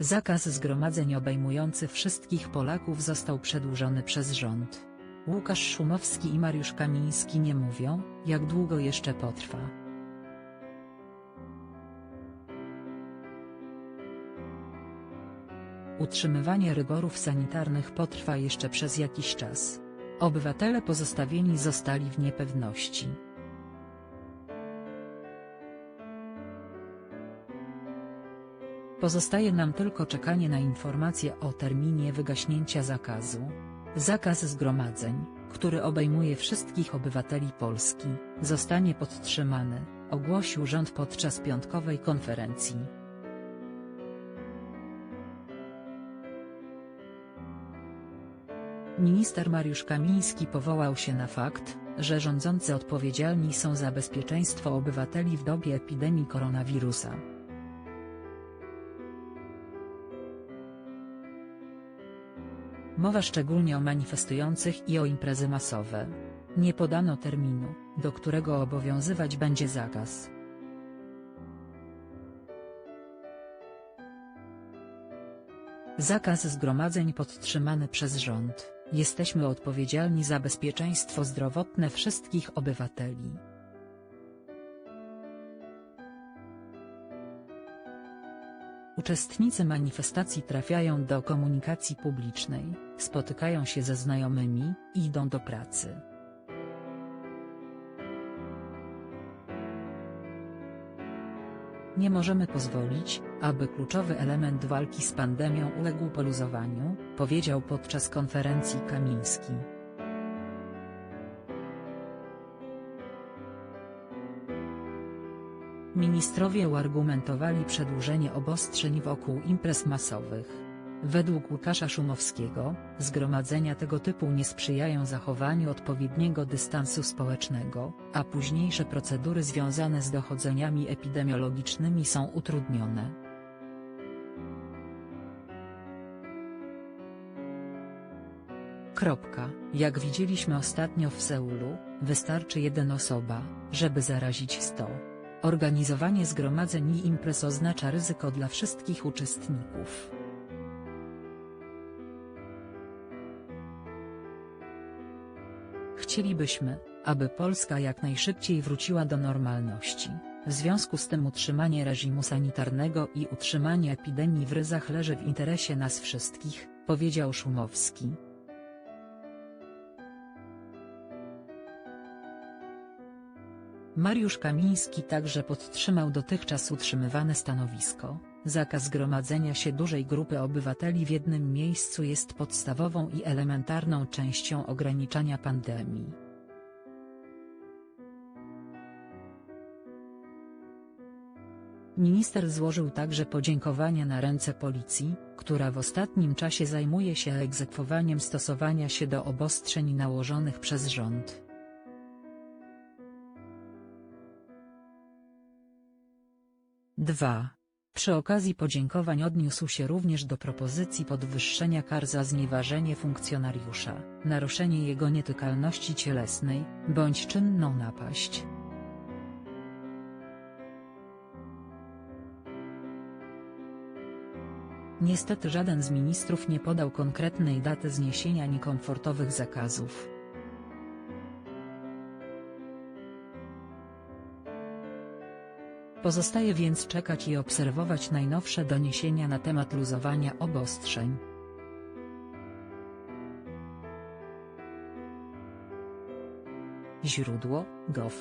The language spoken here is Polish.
Zakaz zgromadzeń obejmujący wszystkich Polaków został przedłużony przez rząd. Łukasz Szumowski i Mariusz Kamiński nie mówią, jak długo jeszcze potrwa. Utrzymywanie rygorów sanitarnych potrwa jeszcze przez jakiś czas. Obywatele pozostawieni zostali w niepewności. Pozostaje nam tylko czekanie na informacje o terminie wygaśnięcia zakazu. Zakaz zgromadzeń, który obejmuje wszystkich obywateli Polski, zostanie podtrzymany, ogłosił rząd podczas piątkowej konferencji. Minister Mariusz Kamiński powołał się na fakt, że rządzący odpowiedzialni są za bezpieczeństwo obywateli w dobie epidemii koronawirusa. Mowa szczególnie o manifestujących i o imprezy masowe. Nie podano terminu, do którego obowiązywać będzie zakaz. Zakaz zgromadzeń podtrzymany przez rząd. Jesteśmy odpowiedzialni za bezpieczeństwo zdrowotne wszystkich obywateli. Uczestnicy manifestacji trafiają do komunikacji publicznej, spotykają się ze znajomymi, idą do pracy. Nie możemy pozwolić, aby kluczowy element walki z pandemią uległ poluzowaniu, powiedział podczas konferencji Kamiński. Ministrowie uargumentowali przedłużenie obostrzeń wokół imprez masowych. Według Łukasza Szumowskiego, zgromadzenia tego typu nie sprzyjają zachowaniu odpowiedniego dystansu społecznego, a późniejsze procedury związane z dochodzeniami epidemiologicznymi są utrudnione. Kropka. Jak widzieliśmy ostatnio w Seulu, wystarczy jeden osoba, żeby zarazić 100. Organizowanie zgromadzeń i imprez oznacza ryzyko dla wszystkich uczestników. Chcielibyśmy, aby Polska jak najszybciej wróciła do normalności. W związku z tym utrzymanie reżimu sanitarnego i utrzymanie epidemii w ryzach leży w interesie nas wszystkich, powiedział Szumowski. Mariusz Kamiński także podtrzymał dotychczas utrzymywane stanowisko. Zakaz gromadzenia się dużej grupy obywateli w jednym miejscu jest podstawową i elementarną częścią ograniczania pandemii. Minister złożył także podziękowania na ręce policji, która w ostatnim czasie zajmuje się egzekwowaniem stosowania się do obostrzeń nałożonych przez rząd. 2. Przy okazji podziękowań odniósł się również do propozycji podwyższenia kar za znieważenie funkcjonariusza, naruszenie jego nietykalności cielesnej, bądź czynną napaść. Niestety żaden z ministrów nie podał konkretnej daty zniesienia niekomfortowych zakazów. Pozostaje więc czekać i obserwować najnowsze doniesienia na temat luzowania obostrzeń. Źródło: gov.